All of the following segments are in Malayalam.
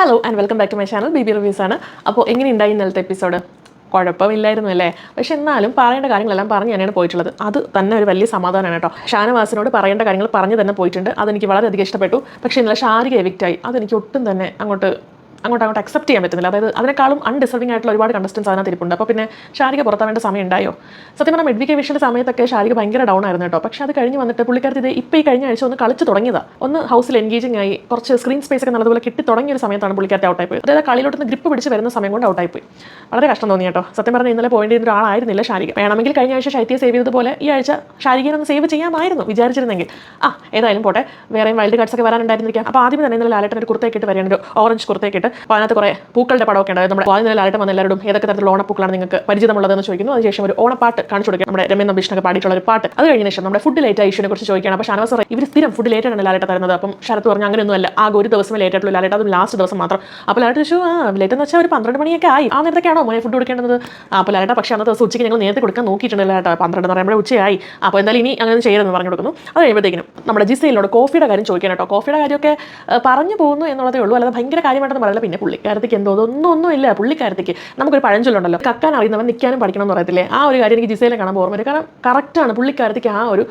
Hello and welcome back to my channel B B reviews ആണ്. അപ്പോൾ എങ്ങനെയുണ്ടായി ഇന്നലത്തെ എപ്പിസോഡ് കുഴപ്പമില്ലായിരുന്നു അല്ലേ? പക്ഷെ എന്നാലും പറയേണ്ട കാര്യങ്ങളെല്ലാം പറഞ്ഞ് തന്നെയാണ് പോയിട്ടുള്ളത്. അത് തന്നെ ഒരു വലിയ സമാധാനമാണ് കേട്ടോ. ഷാനവാസിനോട് പറയേണ്ട കാര്യങ്ങൾ പറഞ്ഞു തന്നെ പോയിട്ടുണ്ട്. അതെനിക്ക് വളരെയധികം ഇഷ്ടപ്പെട്ടു. പക്ഷേ ഇന്നലെ ഷാരിക എവിക്റ്റായി അതെനിക്ക് ഒട്ടും തന്നെ അങ്ങോട്ട് അങ്ങോട്ട് അങ്ങോട്ട് അക്സെപ്റ്റ് ചെയ്യാൻ പറ്റുന്നില്ല. അതായത് അതിനേക്കാളും അൺഡിസർവിംഗ് ആയിട്ടുള്ള ഒരുപാട് കണ്ടസ്റ്റൻസ് അതിനകത്ത് ഇരിപ്പുണ്ട്. അപ്പോൾ പിന്നെ ഷാരിക പുറത്താവേണ്ട സമയം ഉണ്ടായോ? സത്യം പറഞ്ഞാൽ മെഡ്വിക്കെ വിഷയുടെ സമയത്തൊക്കെ ഷാരിക ഭയങ്കര ഡൗൺ ആയിരുന്നു കേട്ടോ. പക്ഷേ അത് കഴിഞ്ഞ് വന്നിട്ട് പുള്ളിക്കാരത്തി ഇത് ഇപ്പോൾ ഈ കഴിഞ്ഞ ആഴ്ച ഒന്ന് കളിച്ച് തുടങ്ങിയതാണ് ഒന്ന് ഹൗസിൽ എൻഗേജിങ് ആയി കുറച്ച് സ്ക്രീൻ സ്പേസ് ഒക്കെ നല്ലതുപോലെ കിട്ടി തുടങ്ങിയ ഒരു സമയത്താണ് പുള്ളിക്കാരത്തി ഔട്ടായി പോയി അതായത് കളിയിലോട്ട് ഗ്രിപ്പ് പിടിച്ച് വരുന്ന സമയം കൊണ്ട് ഔട്ടായി പോയി. വളരെ കഷ്ടം തോന്നി കേട്ടോ. സത്യം പറഞ്ഞാൽ ഇന്നലെ പോയിന്റ് ചെയ്യുന്ന ഒരാളായിരുന്നില്ല ഷാരിക. വേണമെങ്കിൽ കഴിഞ്ഞ ആഴ്ച ശൈത്യ സേവ് ചെയ്തതുപോലെ ഈ ആഴ്ച ഷാരികയെ ഒന്ന് സേവ് ചെയ്യാമായിരുന്നു വിചാരിച്ചിരുന്നെങ്കിൽ. ആ ഏതായാലും പോട്ടെ. വേറെയും വൈൽഡ് കാർഡ്സ് ഒക്കെ വരാനുണ്ടായിരുന്നിരിക്കാം. അപ്പോൾ ആദ്യം തന്നെ ഇന്നലെ ലാലേട്ടൻ ഒരു കുർത്തേക്കിട്ട് ഒരു ഓറഞ്ച് കുർത്തേക്കിട്ട് അപ്പോൾ അതിനകത്ത് കുറേ പൂക്കളുടെ പടമൊക്കെ ഉണ്ടായത് നമ്മുടെ വാങ്ങി ലാലേട്ടൻ വന്ന എല്ലാവരും ഏതൊക്കെ തരത്തിലുള്ള ഓണപ്പൂക്കളാണ് നിങ്ങൾക്ക് പരിചിതമുള്ളതെന്ന് ചോദിക്കുന്നു. അതിനുശേഷം ഒരു ഓണപ്പാട്ട് കാണിച്ചു കൊടുക്കുക നമ്മുടെ രമേൻ നമ്പീഷിനൊക്കെ പാടിയിട്ടുള്ള ഒരു പാട്ട്. അത് കഴിഞ്ഞ ശേഷം നമ്മുടെ ഫുഡ് ലേറ്റ് ഇഷ്യൂനെ കുറിച്ച് ചോദിക്കുകയാണ്. അപ്പോൾ ഷാനവാസ് ഇവർ സ്ഥിരം ഫുഡ് ലേറ്റ് ആണ് ലാലേട്ട തരുന്നത്. അപ്പം ശരത്ത് പറഞ്ഞു അങ്ങനെയൊന്നും അല്ല ആ ഒരു ദിവസം ലേറ്റ് ആയിട്ടുള്ള ലാലേട്ട അതും ലാസ്റ്റ് ദിവസം മാത്രം. അപ്പോൾ ലാലേട്ട ചോദിച്ചു ആ ലേറ്റ് എന്ന് വെച്ചാൽ ഒരു പന്ത്രണ്ട് മണിയൊക്കെ ആയി. ആ നേരത്തേക്കാണോ മോനെ ഫുഡ് കൊടുക്കേണ്ടത്? അപ്പോൾ ലാലേട്ട പക്ഷേ അന്നത്തെ ദിവസം ഉച്ചയ്ക്ക് ഞങ്ങൾ നേരത്തെ കൊടുക്കാൻ നോക്കിയിട്ടുണ്ട് ലാലേട്ട. പന്ത്രണ്ട് എന്ന് പറയുമ്പോൾ ഉച്ചയായി. അപ്പോൾ എന്തായാലും ഇനി അങ്ങനെ ചെയ്യരുതെന്ന് പറഞ്ഞു കൊടുക്കുന്നു. അത് കഴിയുമ്പോഴത്തേക്കിനും നമ്മുടെ ജിസയിലോട് കോഫിയുടെ കാര്യം ചോദിക്കാൻ കേട്ടോ. കോഫിയുടെ കാര്യമൊക്കെ പറഞ്ഞു പോകുന്നു എന്നുള്ളതേ ഉള്ളൂ. അല്ലാതെ ഭയങ്കര കാര്യമായിട്ടൊന്നും പറയില്ല. പിന്നെ പുള്ളിക്കാരത്തേക്ക് എന്തോ ഒന്നും ഒന്നും ഇല്ല. പുള്ളിക്കാരത്തേക്ക് നമുക്കൊരു പഴഞ്ചൊല്ലുണ്ടല്ലോ. കക്കാൻ അറിയുന്നവൻ നിൽക്കാനും പഠിക്കണം എന്ന് പറയത്തില്ലേ? ആ ഒരു കാര്യം എനിക്ക് ജിസയിലെ കാണാൻ ഓർമ്മ വരും. കാരണം കറക്റ്റാണ് പുള്ളിക്കാരത്തേക്ക് ആ ഒരു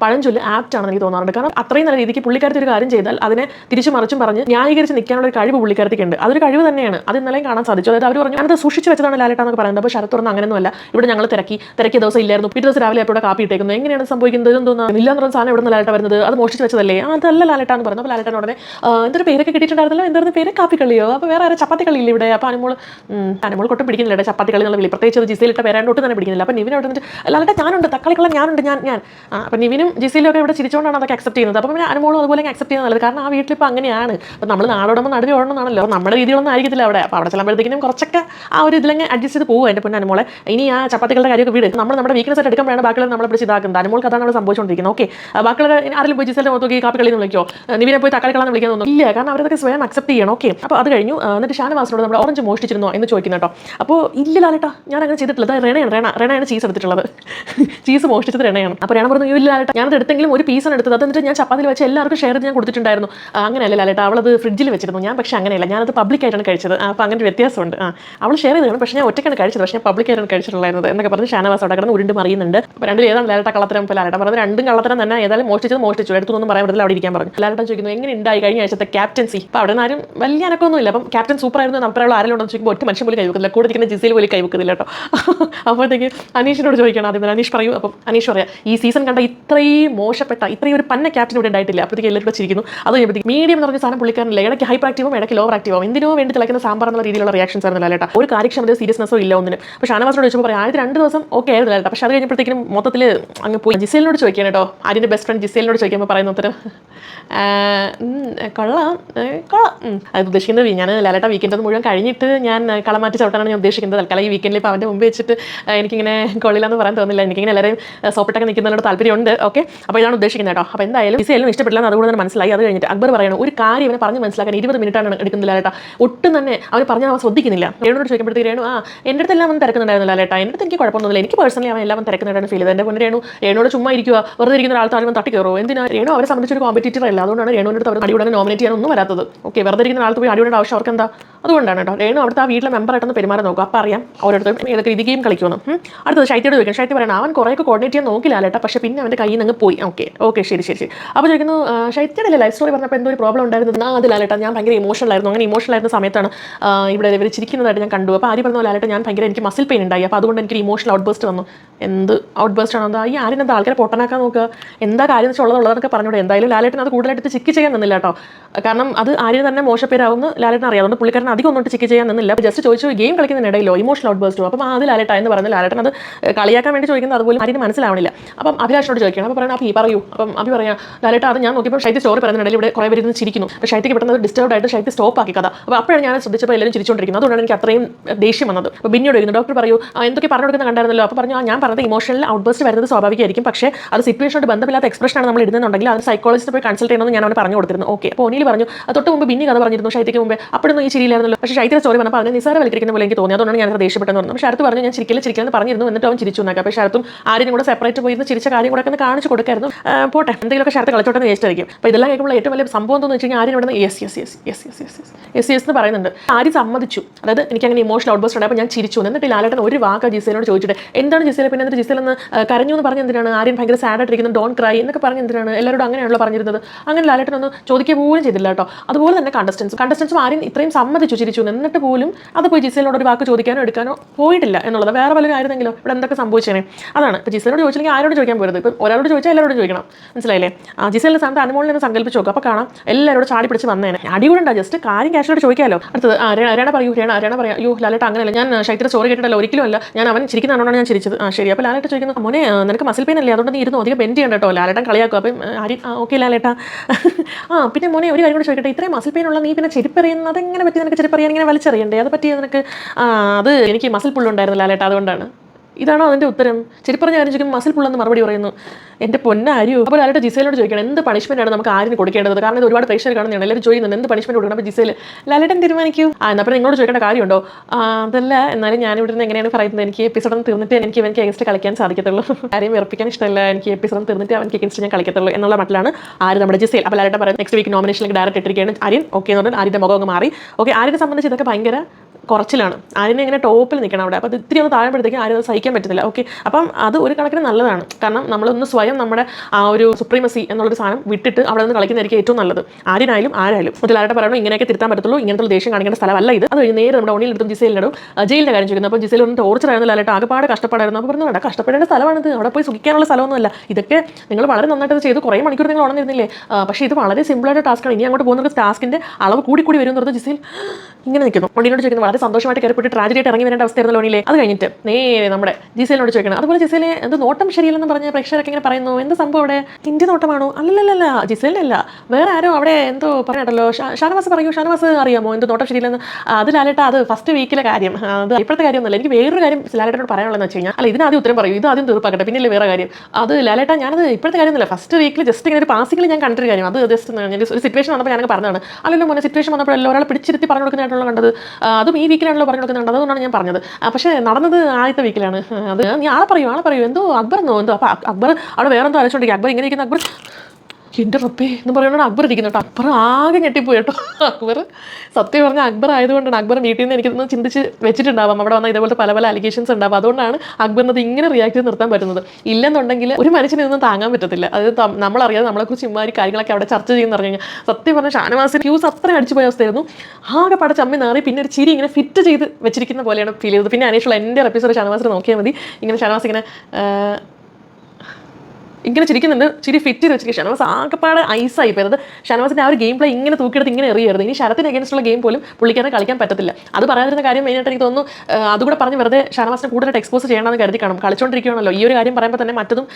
പഴഞ്ചൊല്ല് ആപ്റ്റ് ആണെന്ന് എനിക്ക് തോന്നാറുണ്ട്. കാരണം അത്രയും നല്ല രീതിക്ക് പുള്ളിക്കാരത്തി ഒരു കാര്യം ചെയ്താൽ അതിനെ തിരിച്ചു മറിച്ചും പറഞ്ഞ് ന്യായീകരിച്ച് നിൽക്കാനുള്ള ഒരു കഴിവ് പുള്ളിക്കാരത്തിക്ക് ഉണ്ട് അതൊരു കഴിവ് തന്നെയാണ്. അത് ഇന്നലെയും കാണാൻ സാധിച്ചു. അതായത് അവർ പറഞ്ഞു ഞാനത് സൂക്ഷിച്ച് വെച്ചതാണ് ലാലേട്ടാന്നൊക്കെ പറയുന്നത്. അപ്പോൾ ശരത്ത് തുറന്ന് അങ്ങനെയൊന്നുമല്ല. ഇവിടെ ഞങ്ങൾ തിരക്കി. തിരക്കിയ ദിവസം ഇല്ലായിരുന്നു. പിറ്റേ ദിവസം രാവിലെ അപ്പോൾ കാപ്പി ഇട്ടേക്കുന്നു. എങ്ങനെയാണ് സംഭവിക്കുന്നത്? എന്തോന്നാ ഇല്ല എന്ന് പറഞ്ഞ സാധനം ഇവിടെ നിന്ന് ലാലേട്ട വരുന്നത്? അത് മോഷിച്ച് വെച്ചതല്ലേ? അതല്ല ലാലേട്ട എന്ന് പറഞ്ഞു. അപ്പോൾ ലാലേട്ടൻ ഉടനെ എന്തൊരു പേരൊക്കെ കിട്ടിയിട്ടുണ്ടായിരുന്നല്ലോ? എന്തൊരു പേര്? കാപ്പി കളിയോ അപ്പോൾ വേറെ ആരും? ചപ്പാത്തി കളിയില്ല ഇവിടെ? അപ്പോൾ അനുമോൾ അനുമോൾ കൊട്ടും പിടിക്കുന്നില്ല ചപ്പാത്തി കളി എന്നുള്ള വിളി. പ്രത്യേകിച്ച് ജിസയിലിട്ട് പേരാണ്ട് ഒട്ടും തന്നെ പിടിക്കുന്നില്ല. അപ്പോൾ നിവിനെ ഞാനുണ്ട്. തക്കാളി ഞാനുണ്ട്. ഞാൻ ഞാൻ. അപ്പോൾ നിവിനും ജിസയിലും ഒക്കെ ഇവിടെ ചിരിച്ചുകൊണ്ടാണ് അതൊക്കെ അക്സെപ്റ്റ് ചെയ്യുന്നത്. അപ്പോൾ പിന്നെ അനുമോളും അതുപോലെ അക്സെപ്റ്റ് ചെയ്യുന്നത് നല്ലത്. കാരണം ആ വീട്ടിൽ ഇപ്പോൾ അങ്ങനെയാണ്. അപ്പോൾ നമ്മൾ നാടോടുമ്പോൾ നടുവി ഓടണമെന്നാണല്ലോ. അപ്പോൾ നമ്മുടെ രീതികളൊന്നും ആയിരിക്കത്തില്ല അവിടെ. അപ്പോൾ അവിടെ ചെല്ലുമ്പോഴത്തേക്കും കുറച്ചൊക്കെ ആ ഒരു ഇതിലങ്ങ് അഡ്ജസ്റ്റ് ചെയ്ത് പോകും എന്റെ പൊന്നെ അനുമോളെ. ഇനി ആ ചപ്പാത്തികളുടെ കാര്യമൊക്കെ വീട്. നമ്മൾ നമ്മുടെ വീക്ക്നെസ് ആയിട്ട് എടുക്കുമ്പോഴാണ് ബാക്കിയുള്ള നമ്മളെ പിടിച്ച് ഇതാക്കുന്നത്. അനുമോൾക്ക് അതാണ് അവിടെ സംഭവിച്ചുകൊണ്ടിരിക്കുന്നത് ഓക്കെ ബാക്കിയുള്ള ആരെങ്കിലും പോയി ജിസലിന്റെ മുഖത്ത് കാപ്പി കളി എന്ന് വിളിക്കോ നിവിനെ പോയി തക്കാളി കളന്ന് വിളിക്കാൻ തോന്നുന്നു. ഇല്ല കാരണം അവരൊക്കെ സ്വയം അക്സെപ്റ്റ് ചെയ്യണം. ഓക്കെ അപ്പോൾ അത് കഴിഞ്ഞു. എന്നിട്ട് ഷാനവാസിനോട് നമ്മുടെ ഓറഞ്ച് മോഷ്ടിച്ചിരുന്നോ എന്ന് ചോദിക്കുന്നു കേട്ടോ. അപ്പോൾ ഇല്ല ലാലേട്ടാ. ഞാൻ അങ്ങനെ ചെയ്തിട്ടില്ല റെണയാണ് റെണ റെണയാണ് ചീസ് എടുത്തിട്ടുള്ളത്. ചീസ് മോഷ്ടിച്ചത് റെണയാണ്. അപ്പോൾ റെണ പറഞ്ഞു ഇല്ല ലാലേട്ടാ ഞാനത് എടുത്തെങ്കിലും ഒരു പീസാണ് എടുത്തത്. അത് എന്നിട്ട് ഞാൻ ചപ്പാത്തിൽ വെച്ച് എല്ലാവർക്കും ഷെയർ ഞാൻ കൊടുത്തിട്ടുണ്ടായിരുന്നു. അങ്ങനെയല്ല ലാലേട്ടാ? അവളത് ഫ്രിഡ്ജിൽ വെച്ചിരുന്നു. ഞാൻ പക്ഷേ അങ്ങനെയല്ല. ഞാനത് പബ്ലിക്കായിട്ടാണ് കഴിച്ചത്. അപ്പോൾ അങ്ങനെ ഒരു വ്യത്യാസമുണ്ട്. ആ അവൾ ഷെയർ ചെയ്തതാണ് പക്ഷേ ഞാൻ ഒറ്റയ്ക്കാണ് കഴിച്ചത്. പക്ഷേ ഞാൻ പബ്ലിക്കായിട്ടാണ് കഴിച്ചിട്ടുള്ളത് എന്നൊക്കെ പറഞ്ഞ് ഷാനവാസ് അവിടെ കിടന്ന് ഉരുണ്ട് മറിയുന്നുണ്ട്. അപ്പോൾ രണ്ടിൽ ഏതാണ് ലാലേട്ട കള്ളത്തരം ഇപ്പോൾ ലാലേട്ട? പറഞ്ഞത് രണ്ടും കള്ളത്തരം തന്നെ. ഏതായാലും മോഷ്ടിച്ചത് മോഷ്ടിച്ചു. എടുത്തൊന്നും പറയാൻ പറ്റില്ല അവിടെ ഇരിക്കാൻ പറഞ്ഞു. ലാലേട്ടൻ ചോദിക്കുന്നു എങ്ങനെ ഉണ്ടായി കഴിഞ്ഞ ആഴ്ചത്തെ ക്യാപ്റ്റൻസി അപ്പോൾ അവിടെ ആരും വലിയ അനക്കൊന്നുമില്ല അപ്പം ക്യാപ്റ്റൻ സൂപ്പർ ആയിരുന്നു. നമ്മുടെ ആരെങ്കിലും ഉണ്ടെന്ന് ചോദിക്കുമ്പോൾ ഒറ്റ മനുഷ്യൻ പോലും കൈവെക്കില്ല കൂടെ ഇരിക്കുന്ന ജിസയിൽ പോലും കൈവെക്കുന്നില്ല കേട്ടോ. അപ്പോഴത്തേക്ക് അനീഷിനോട് ചോദിക്കണം ആദ്യം. അനീഷ് പറയൂ. അപ്പം അനീഷ് പറയാം ഈ സീസൺ കണ്ട ഇത്രയും മോശപ്പെട്ട ഇത്രയും ഒരു പന്ന ക്യാപ്റ്റൻ ഇവിടെ ഉണ്ടായിട്ടില്ല. അപ്പോഴത്തേക്ക് എല്ലാവരും ചിരിക്കുന്നു. അത് കഴിയുമ്പോഴത്തേക്ക് മീഡിയം എന്ന് പറഞ്ഞ സാധനം പുള്ളിക്കാരനില്ല? ഇടയ്ക്ക് ഹൈപ്പർ ആക്റ്റീവും ഇടയ്ക്ക് ലോവർ ആക്റ്റീവും എന്തിനോ വേണ്ടി തിളക്കുന്ന സാമ്പാർ എന്നുള്ള രീതിയിലുള്ള റിയാക്ഷൻസ് ആയിരുന്നു കേട്ടോ ഒരു കാര്യക്ഷമത സീരിയസ്നെസ്സോ ഇല്ല ഒന്നിനും. പക്ഷേ ഷാനവാസിനോട് ചോദിച്ചപ്പോൾ പറയാം ആദ്യത്തെ രണ്ട് ദിവസം ഓക്കെ ആയിരുന്നു ലേട്ടാ പക്ഷേ അത് കഴിഞ്ഞപ്പോഴത്തേക്കും മൊത്തത്തിൽ അങ്ങ് പോയി. ജിസേലിനോട് ചോദിക്കാൻ കേട്ടോ. ആര്യന്റെ ബെസ്റ്റ് ഫ്രണ്ട് ജിസേലിനോട് ചോദിക്കുമ്പോൾ പറയുന്ന ഉത്തരം. കൊള്ളാം. കൊള്ളാം. അത് ഉദ്ദേശിക്കുന്നത് ഞാൻ ലാലേട്ട വീക്കെൻഡ് മുഴുവൻ കഴിഞ്ഞിട്ട് ഞാൻ കളമാറ്റി കളം മാറ്റി ചവിട്ടാനാണ് ഞാൻ ഉദ്ദേശിക്കുന്നത്. തൽക്കാലം ഈ വീക്കെൻഡിൽ ഇപ്പോൾ അവന്റെ മുമ്പ് വെച്ചിട്ട് എനിക്കിങ്ങനെ കൊള്ളില്ലെന്ന് പറയാൻ തോന്നില്ല എനിക്കിങ്ങനെ എല്ലാവരെയും സോപ്പിട്ടൊക്കെ നിൽക്കുന്നതിനോട് താല്പര്യമുണ്ട് ഓക്കെ അപ്പോൾ ഇതാണ് ഉദ്ദേശിക്കുന്നത് കേട്ടോ. അപ്പോൾ എന്തായാലും വിസയെല്ലാം ഇഷ്ടപ്പെട്ടില്ല എന്ന് അതുകൊണ്ട് തന്നെ മനസ്സിലായി. അത് കഴിഞ്ഞിട്ട് അക്ബർ പറയണം ഒരു കാര്യം അവനെ പറഞ്ഞ് മനസ്സിലാക്കാൻ ഇരുപത് മിനിറ്റാണ് എടുക്കുന്നില്ല കേട്ടോ ഒട്ടും തന്നെ അവൻ പറഞ്ഞാൽ അവൻ ശ്രദ്ധിക്കുന്നില്ല. രേണുനോട് ചോദിക്കുമ്പോഴത്തേക്ക് രേണു ആ എന്റെ അടുത്ത് എല്ലാം അവൻ തിരക്കുന്നുണ്ടായിരുന്നില്ല കേട്ടോ എന്റെ അടുത്ത് എനിക്ക് കുഴപ്പമൊന്നുമില്ല. എനിക്ക് പേഴ്സണലി അവൻ എല്ലാം തിരക്കുന്നുണ്ടായിരുന്നു ഫീൽ ചെയ്ത് എന്റെ പൊന്നു രേണു രേണോട് ചുമ്മാ ഇരിക്കുക വെറുതെ ഇരിക്കുന്ന ഒരാൾ താഴ്മ തട്ടി കയറുമോ എന്തിനാ? രേണു അവരെ സംബന്ധിച്ച് ഒരു കോമ്പറ്റീറ്റർ അല്ല. അതുകൊണ്ടാണ് രേണുവിന്റെ അടുത്ത് അവർ അടിയുടനെ നോമിനേറ്റ് ചെയ്യാൻ ഒന്നും വരാത്തത്. ഓക്കെ വെറുതെ ഇരിക്കുന്ന ആൾക്ക് പോയി അടിയുടെ ആവശ്യം അവർക്ക് എന്താ അതുകൊണ്ടാണ് കേട്ടോ. രേണു അവിടുത്തെ ആ വീട്ടിലെ മെമ്പറായിട്ടൊന്ന് പെരുമാറാൻ നോക്കുക. അപ്പോൾ അറിയാം ഓരോരുത്തരും ഏതൊക്കെ രീതി കളിക്കുമെന്ന്. അടുത്തത് ശൈത്യോട് ചോദിക്കണം. ശൈത്യ പറയണം അവൻ കുറേയൊക്കെ കോർഡിനേറ്റ് ചെയ്യാൻ നോക്കില്ല കേട്ടോ പക്ഷേ പിന്നെ അവന്റെ കയ്യിൽ നിന്ന് അങ്ങ് പോയി. ഓക്കെ. ഓക്കെ ശരി ശരി ശരി. അപ്പോൾ ചോദിക്കുന്നു ആ, ലൈഫ് സ്റ്റോറി പറഞ്ഞപ്പോൾ എന്തോ ഒരു പ്രോബ്ലം ഉണ്ടായിരുന്നു ആ അത് ലാലേട്ടാ ഞാൻ ഭയങ്കര ഇമോഷണൽ ആയിരുന്നു. അങ്ങനെ ഇമോഷണൽ ആയിരുന്ന സമയത്താണ് ഇവിടെ ഇവർ ചിരിക്കുന്നതായിട്ട് ഞാൻ കണ്ടു. അപ്പോൾ ആര് പറഞ്ഞ ലാലേട്ടാ ഞാൻ ഭയങ്കര എനിക്ക് മസിൽ പെയിൻ ഉണ്ടായി. അപ്പോൾ അതുകൊണ്ട് എനിക്ക് ഇമോഷണൽ ഔട്ട് ബേസ്റ്റ് വന്നു. എന്ത് ഔട്ട് ബേസ്റ്റ് ആണോ ഈ ആരും എന്താ ആൾക്കാരെ പൊട്ടനാക്കാൻ നോക്കുക? എന്താ കാര്യം വെച്ചാൽ ഉള്ളതുള്ളതൊക്കെ പറഞ്ഞൂടെ? എന്തായാലും ലാലേട്ടൻ അത് കൂടുതലായിട്ട് ചിക്കി ചെയ്യാൻ നിന്നില്ല കേട്ടോ. കാരണം അത് ആരും തന്നെ മോശപ്പേരാവുന്ന ലാലേട്ടൻ അറിയാം. അതുകൊണ്ട് പുള്ളിക്കാരൻ അധികം ഒന്നും ചിക്കി ചെയ്യാൻ നിന്നില്ല. അപ്പോൾ ജസ്റ്റ് ചോദിച്ചു ഗെയിം കളിക്കുന്നതിനിടയിലോ ഇമോഷണൽ ഔട്ട് ബേസ്റ്റോ അപ്പം അത് ലാലേട്ടാ എന്ന് പറയുന്നത് ലാലേട്ടൻ അത് കളിയാക്കാൻ വേണ്ടി ചോദിക്കുന്നത് അതുപോലെ ആരും മനസ്സിലാവണില്ല. അപ്പം അഭിലാഷിനോട് ചോദിക്കണം അപ്പോൾ പറയണം അഭി പറയൂ. അപ്പം അഭി പറയാം ലാലേട്ട അത് ഞാൻ നോക്കിയപ്പോൾ ശൈത്യ സ്റ്റോറി പറയുന്നതിനിടയിൽ ഇവിടെ കുറേ പേര് ചിരിക്കുന്നു. അപ്പോൾ ശൈത്യക്ക് പെട്ടെന്ന് ഡിസ്റ്റർബ് ആയിട്ട് ശൈത്യ സ്റ്റോപ്പ് ആക്കി കഥ. അപ്പോൾ അപ്പോഴാണ് ഞാൻ ശ്രദ്ധിച്ചപ്പോൾ എല്ലാവരും ചിരിച്ചുകൊണ്ടിരിക്കുന്നത് അതുകൊണ്ടാണ് എനിക്ക് അത്രയും ദേഷ്യം വന്നത്. അപ്പോൾ പിന്നീട് ചോദിക്കുന്നു ഡോക്ടർ പറയൂ എന്തൊക്കെ പറഞ്ഞു കൊടുക്കുന്ന കണ്ടായിരുന്നല്ലോ? അപ്പോൾ പറഞ്ഞു ഞാൻ പറഞ്ഞത് ഇമോഷണൽ ഔട്ട്ബേസ്റ്റ് വരുന്നത് സ്വാഭാവികമായിരിക്കും. പക്ഷേ അത് സിറ്റുവേഷനോട് ബന്ധമില്ലാത്ത എക്സ്പ്രഷനാണ് നമ്മൾ ഇടുന്നുണ്ടെങ്കിൽ അത് സൈക്കോളജിസ്റ്റ് പോയി കൺസൾട്ട് ചെയ്യണമെന്ന് ഞാൻ അവന് പറഞ്ഞു കൊടുത്തിരുന്നു. ഓക്കെ അപ്പോൾ ഒനിയിൽ പറഞ്ഞു തൊട്ട് മുമ്പ് ബിന്നി കഥ പറഞ്ഞിരുന്നു ശൈത്യക്ക് മുമ്പ്. അപ്പോഴൊന്നും ഈ ചിരിയില്ലായിരുന്നല്ലോ. പക്ഷേ ശൈത്യ സ്റ്റോറി പറഞ്ഞപ്പോൾ നിസാര നിസ്സാരവൽക്കരിക്കുന്ന പോലെ എനിക്ക് തോന്നി. അതുകൊണ്ടാണ് ഞാൻ ദേഷ്യപ്പെട്ടെന്ന് പറഞ്ഞു പക്ഷേ അടുത്ത് പറഞ്ഞു ഞാൻ ചിരിക്കൽ ചിരിക്കലെന്ന് പറഞ്ഞിരുന്നു. എന്നിട്ട് അവൻ ചിരിച്ചു എന്നൊക്കെ അപ്പോൾ ശരത്തും ആരും കൂടെ സെപ്പറേറ്റ് പോയിരുന്ന് ചിരിച്ച കാര്യം കൂടെ ഒന്ന് കാണിച്ചു കൊടുക്കായിരുന്നു. പോട്ടെ എന്തെങ്കിലുമൊക്കെ ശരത്ത് കളിച്ചോട്ടെ എന്ന് വേസ്റ്റായിരിക്കും അപ്പോൾ ഇതെല്ലാം കേൾക്കുമ്പോൾ ഏറ്റവും വലിയ സംഭവം എന്ന് വെച്ച് കഴിഞ്ഞാൽ ആരും ഇവിടെ നിന്ന് yes yes yes yes yes yes yes yes yes എന്ന് പറയുന്നുണ്ട്. ആരും സമ്മതിച്ചു. അതായത് എനിക്ക് അങ്ങനെ ഇമോഷണൽ ഔട്ട് ബസ്റ്റ് ഉണ്ടായപ്പോൾ ഞാൻ ചിരിച്ചു. എന്നിട്ട് ലാലേട്ടൻ ഒരു വാക്ക് ജിസേലിനോട് ചോദിച്ചിട്ട് എന്താണ് ജിസേല പിന്നെ എന്നിട്ട് ജിസേൽ എന്ന് കരഞ്ഞു എന്ന് പറഞ്ഞ എന്തിനാണ്? ആരും ഭയങ്കര സാഡ് ആയിട്ടിരിക്കുന്നത് ഡോൺ ക്രൈ എന്നൊക്കെ പറഞ്ഞ എന്തിനാണ്? എല്ലാവരോടും അങ്ങനെയാണല്ലോ പറഞ്ഞിരുന്നത്. അങ്ങനെ ലാലേട്ടൻ ഒന്ന് ചോദിക്കുക പോലും ചെയ്തില്ല കേട്ടോ. അതുപോലെ തന്നെ കണ്ടസ്റ്റൻസ് കണ്ടസ്റ്റൻസും ആരും ഇത്രയും സമ്മതിച്ചു ചിരിച്ചു. എന്നിട്ട് പോലും അത് പോയി ജിസേലിനോട് ഒരു വാക്ക് ചോദിക്കാനോ എടുക്കാനോ പോയിട്ടില്ല എന്നുള്ളത്. വേറെ പലരും ആയിരുന്നെങ്കിലോ ഇവിടെ എന്തൊക്കെ സംഭവിച്ചേനെ? അതാണ്. ഇപ്പോൾ ജിസേലിനോട് ചോദിച്ചില്ലെങ്കിൽ ആരോട് ചോദിക്കാൻ പോരുത്. ഇപ്പം ഒരാളോട് ചോദിച്ചാൽ എല്ലാവരോടും ചോദിക്കണം. മനസ്സിലായില്ലേ? ജിസേലിന്റെ സ്ഥാനത്ത് അനുമോളിനെ ഒന്ന് സങ്കല്പിച്ച് നോക്കുക അപ്പോൾ കാണാം എല്ലാവരോട് ചാടി പിടിച്ച് വന്നേനെ. അടി കൂടെ ഉണ്ടാ ജസ്റ്റ് കാര്യം ക്യാഷിനോട് ചോദിക്കാമല്ലോ അടുത്തത് ആ രേണ രേണ പറയൂ ഹരിയാണ് രേണ പറയാം അയ്യോ ലാലേട്ട അങ്ങനെയല്ല. ഞാൻ ശൈത്ര സ്റ്റോറി കേട്ടിട്ടല്ലോ ഒരിക്കലും അല്ല. ഞാൻ അവൻ ചിരിക്കുന്നതാണോന്നാണ് ഞാൻ ചിരിച്ചത്. ആ ശരി അപ്പോൾ ലാലേട്ട ചോദിക്കുന്നു മോനെ നിനക്ക് മസിൽ പെയിൻ അല്ലേ? അതുകൊണ്ട് നീ ഇരുന്നു അധികം ബെൻഡ് ചെയ്യണ്ട കേട്ടോ. ലാലേട്ടൻ കളിയാക്കും. അപ്പം ആരി ഓക്കെ ലാലേട്ട. ആ പിന്നെ മോനെ ഒരു കാര്യം കൂടി ചോദിക്കട്ടെ. ഇത്രയും മസിൽ പെയിൻ ഉള്ള നീ പിന്നെ ചെരുപ്പറിയുന്നത് അതെങ്ങനെ പറ്റി? നിനക്ക് ചെരുപ്പറിയാൻ ഇങ്ങനെ വലിച്ചെറിയണ്ടേ? അത് പറ്റിയത് നിനക്ക് അത് എനിക്ക് മസിൽ പുള്ളുണ്ടായിരുന്നു ലാലേട്ട അതുകൊണ്ടാണ്. ഇതാണോ അതിന്റെ ഉത്തരം? ശരി പറഞ്ഞ ആരും ചോദിക്കും മസിൽ പുള്ളെന്ന് മറുപടി പറയുന്നു. എന്റെ പൊന്നാരിയോ അപ്പോൾ ആരുടെ ജിസേലോട് ചോദിക്കണം എന്ത് പണിഷ്മെന്റ് ആണ് നമുക്ക് ആരും കൊടുക്കേണ്ടത്? കാരണം ഇത് ഒരുപാട് പ്രേക്ഷകർ കാണുന്നതാണ്. എല്ലാവരും ചോദിക്കുന്നുണ്ട് എന്ത് പണിഷ്മെന്റ് കൊടുക്കണം? അപ്പോൾ ജിസേൽ ലാലേട്ടൻ തീരുമാനിക്കൂ? ആ എന്നാൽ നിങ്ങളോട് ചോദിക്കേണ്ട കാര്യമുണ്ടോ? അതല്ല എന്നാലും ഞാൻ ഇവിടെ നിന്ന് എങ്ങനെയാണ് പറയുന്നത്? എനിക്ക് എപ്പിസോഡ് തീർന്നിട്ട് എനിക്ക് എനിക്ക് എഗൻസ്റ്റ് കളിക്കാൻ സാധിക്കത്തുള്ളൂ. ആരെയും വെറുപ്പിക്കാൻ ഇഷ്ടമല്ല. എനിക്ക് എപ്പിസോഡ് തീർന്നിട്ട് അവർക്ക് എഗൻസ്റ്റ് ഞാൻ കളിക്കത്തുള്ളൂ എന്നുള്ള മട്ടിലാണ് ആര് നമ്മുടെ ജിസേൽ. അപ്പോൾ ലാലേട്ടൻ പറയുന്നത് നെക്സ്റ്റ് വീക്ക് നോമിനേഷനിലേക്ക് ഡയറക്റ്റ് ഇട്ടിരിക്കുകയാണ്. ആര്യൻ ഓക്കെ എന്ന് പറഞ്ഞാൽ ആര്യന്റെ മുഖം അങ്ങ് മാറി. ഓക്കെ ആര്യനെ സംബന്ധിച്ച് ഇതൊക്കെ ഭയങ്കര കുറച്ചിലാണ്. ആര്യനെ ഇങ്ങനെ ടോപ്പിൽ നിൽക്കണം അവിടെ. അപ്പോൾ ഇത്തിരി ഒന്ന് താഴെപ്പെടുത്തേക്കും ആരും അത് സഹിക്കാൻ പറ്റുന്നില്ല ഓക്കെ അപ്പം അത് ഒരു കണക്കിന് നല്ലതാണ്. കാരണം നമ്മളൊന്ന് സ്വയം നമ്മുടെ ആ ഒരു സുപ്രീമസി എന്നുള്ളൊരു സാധനം വിട്ടിട്ട് അവിടെ നിന്ന് കളിക്കുന്നതായിരിക്കും ഏറ്റവും നല്ലത്. ആര്യനായാലും ആരായാലും. മുതൽ ആരുടെ പറയണോ? ഇങ്ങനെയൊക്കെ തിരുത്താൻ പറ്റത്തുള്ളൂ. ഇങ്ങനത്തെ ദേഷ്യം കാണിക്കേണ്ട സ്ഥലമല്ല ഇത്. അത് കഴിഞ്ഞ് നേരെ നമ്മുടെ ഒണിയിൽ എടുത്തും ജിസയിലിടും ജയിലിന്റെ കാര്യം ചോദിക്കുന്നത് അപ്പോൾ ജിസയിൽ ഒന്ന് ടോർച്ചർ ആയിരുന്നു ലാലേട്ട്. ആകെപ്പാട് കഷ്ടപ്പാടായിരുന്നു. അപ്പോൾ പറഞ്ഞു കഷ്ടപ്പെടേണ്ട സ്ഥലമാണിത്. അവിടെ പോയി സുഖിക്കാനുള്ള സ്ഥലമൊന്നുമല്ല. ഇതൊക്കെ നിങ്ങൾ വളരെ നന്നായിട്ട് ചെയ്ത്. കുറേ മണിക്കൂർ നിങ്ങൾ ഉണർന്നിരുന്നില്ലേ? പക്ഷേ ഇത് വളരെ സിമ്പിളായിട്ട് ടാസ്ക്കാണ് ഇനി അങ്ങോട്ട് പോകുന്ന ടാസ്കിന്റെ അളവ് കൂടി കൂടി വരും എന്ന് പറഞ്ഞാൽ ജിസയിൽ ഇങ്ങനെ നിൽക്കുന്നു ഒണിനോട് ചോദിക്കുന്നത് വളരെ സന്തോഷമായിട്ട് കയറിപ്പെട്ട് ട്രാജഡി ആയിട്ട് ഇറങ്ങി വരേണ്ട അവസ്ഥയായിരുന്നു ലോണിലെ അത് കഴിഞ്ഞിട്ട് നേരെ നമ്മുടെ ജിസേലിനോട് ചോദിക്കണം അതുപോലെ ജിസേലെ എന്ത് നോട്ടം ശരിയല്ലെന്ന് പറഞ്ഞ പ്രേക്ഷകരൊക്കെ ഇങ്ങനെ പറയുന്നു. എന്ത് സംഭവം അവിടെ? ഇന്ത്യ നോട്ടമാണോ? അല്ലല്ലല്ല അല്ല. വേറെ ആരോ അവിടെ എന്തോ പറയണ്ടല്ലോ ഷാനവാസ് പറയൂ ഷാനവാസ് അറിയാമോ? എന്ത് നോട്ടം ശരിയല്ലെന്ന്? അത് അത് ഫസ്റ്റ് വീക്കിലെ കാര്യം. അത് ഇപ്പോഴത്തെ കാര്യമൊന്നുമല്ല. എനിക്ക് വേറൊരു കാര്യം ലാലേട്ടനോട് പറയാനുള്ളതെന്ന് വെച്ച് കഴിഞ്ഞാൽ അല്ല ഇതിനാദ്യം ഉത്തരം പറയൂ. ഇത് ആദ്യം തീർപ്പാക്കട്ടെ. പിന്നെ വേറെ കാര്യം. അത് ലാലേട്ട ഞാനത് ഇപ്പോഴത്തെ കാര്യമൊന്നുമില്ല. ഫസ്റ്റ് വീക്കിൽ ജസ്റ്റ് ഇങ്ങനെ ഒരു പാസിങ്ങിൽ ഞാൻ കണ്ടൊരു കാര്യം. അത് ജസ്റ്റ് ഒരു സിറ്റുവേഷൻ വന്നപ്പോൾ ഞാനൊക്കെ പറഞ്ഞതാണ്. അല്ലല്ലോ മോനെ സിറ്റുവേഷൻ വന്നപ്പോൾ ഒരാളെ പിടിച്ചിരുത്തി പറഞ്ഞു കൊടുക്കുന്നതായിട്ടുള്ള കണ്ടത്. അതും ഈ വീക്കിലാണല്ലോ പറഞ്ഞു കൊടുക്കുന്നുണ്ട് അതുകൊണ്ടാണ് ഞാൻ പറഞ്ഞത്. പക്ഷേ നടന്നത് ആദ്യത്തെ വീക്കിലാണ്. അത് നീ ആളെ പറയൂ ആളെ പറയൂ. എന്തോ അക്ബർ എന്നോ എന്തോ. അപ്പോൾ അക്ബർ അവിടെ വേറെന്തോ എന്തോ അരച്ചോണ്ടിരിക്കും അക്ബർ ഇങ്ങനെ ഇരിക്കുന്ന. അക്ബർ എന്റെ റബ്ബേ എന്ന് പറയുന്നത് അക്ബർ ഇരിക്കുന്നു കേട്ടോ. അക്ബർ ആകെ ഞെട്ടിപ്പോയി കേട്ടോ. അക്ബർ സത്യം പറഞ്ഞാൽ അക്ബർ ആയതുകൊണ്ടാണ് അക്ബർ വീട്ടിൽ നിന്ന് എനിക്കൊന്ന് ചിന്തിച്ച് വെച്ചിട്ടുണ്ടാവാം. അവിടെ വന്ന ഇതേപോലത്തെ പല പല അലിഗേഷൻസ് ഉണ്ടാവും അതുകൊണ്ടാണ് അക്ബറിനത് ഇങ്ങനെ റിയാക്ട് ചെയ്ത് നിർത്താൻ പറ്റുന്നത്. ഇല്ലെന്നുണ്ടെങ്കിൽ ഒരു മനുഷ്യനെ ഇതൊന്നും താങ്ങാൻ പറ്റത്തില്ല. അത് നമ്മളറിയാതെ നമ്മളെക്കുറിച്ച് ഇമാതിരി കാര്യങ്ങളൊക്കെ അവിടെ ചർച്ച ചെയ്യുന്ന പറഞ്ഞു കഴിഞ്ഞാൽ സത്യം പറഞ്ഞാൽ ഷാനവാസിന് ഫ്യൂസ് അത്രയും അടിച്ചു പോയ അവസ്ഥയായിരുന്നു. ആകെ പട ചമ്മി നാറി പിന്നെ ഒരു ചിരി ഇങ്ങനെ ഫിറ്റ് ചെയ്ത് വെച്ചിരിക്കുന്ന പോലെയാണ് ഫീൽ ചെയ്തത്. പിന്നെ അനേഷുള്ള എന്റെ എപ്പിസോഡ് ഷാനവാസിനെ നോക്കിയാൽ മതി. ഇങ്ങനെ ഷാനവാസ് ഇങ്ങനെ ഇങ്ങനെ ചിരിക്കുന്നുണ്ട്. ചിരി ഫിറ്റ് ചെയ്ത് വെച്ചിരിക്കുക ഷനവാസ് ആകെപ്പാട് ഐസായി പോയത്. ഷനവാസിന്റെ ആ ഒരു ഗെയിം പ്ലേ ഇങ്ങനെ തൂക്കിയെടുത്ത് ഇങ്ങനെ എറിയരുത് ഇനി ശരത്തിന് അഗേൻസ്റ്റുള്ള ഗെയിം പോലും പുള്ളിക്കാരെ കളിക്കാൻ പറ്റത്തില്ല. അത് പറയാതിരുന്ന കാര്യം മെയിനായിട്ട് എനിക്ക് തോന്നുന്നു അതുകൂടെ പറഞ്ഞ് വെറുതെ ഷനവാസിനെ കൂടുതലായിട്ട് എക്സ്പോസ് ചെയ്യണമെന്ന് കരുതി കാണും. കളിച്ചുകൊണ്ടിരിക്കുകയാണല്ലോ ഈ ഒരു കാര്യം പറയുമ്പോൾ തന്നെ മറ്റതും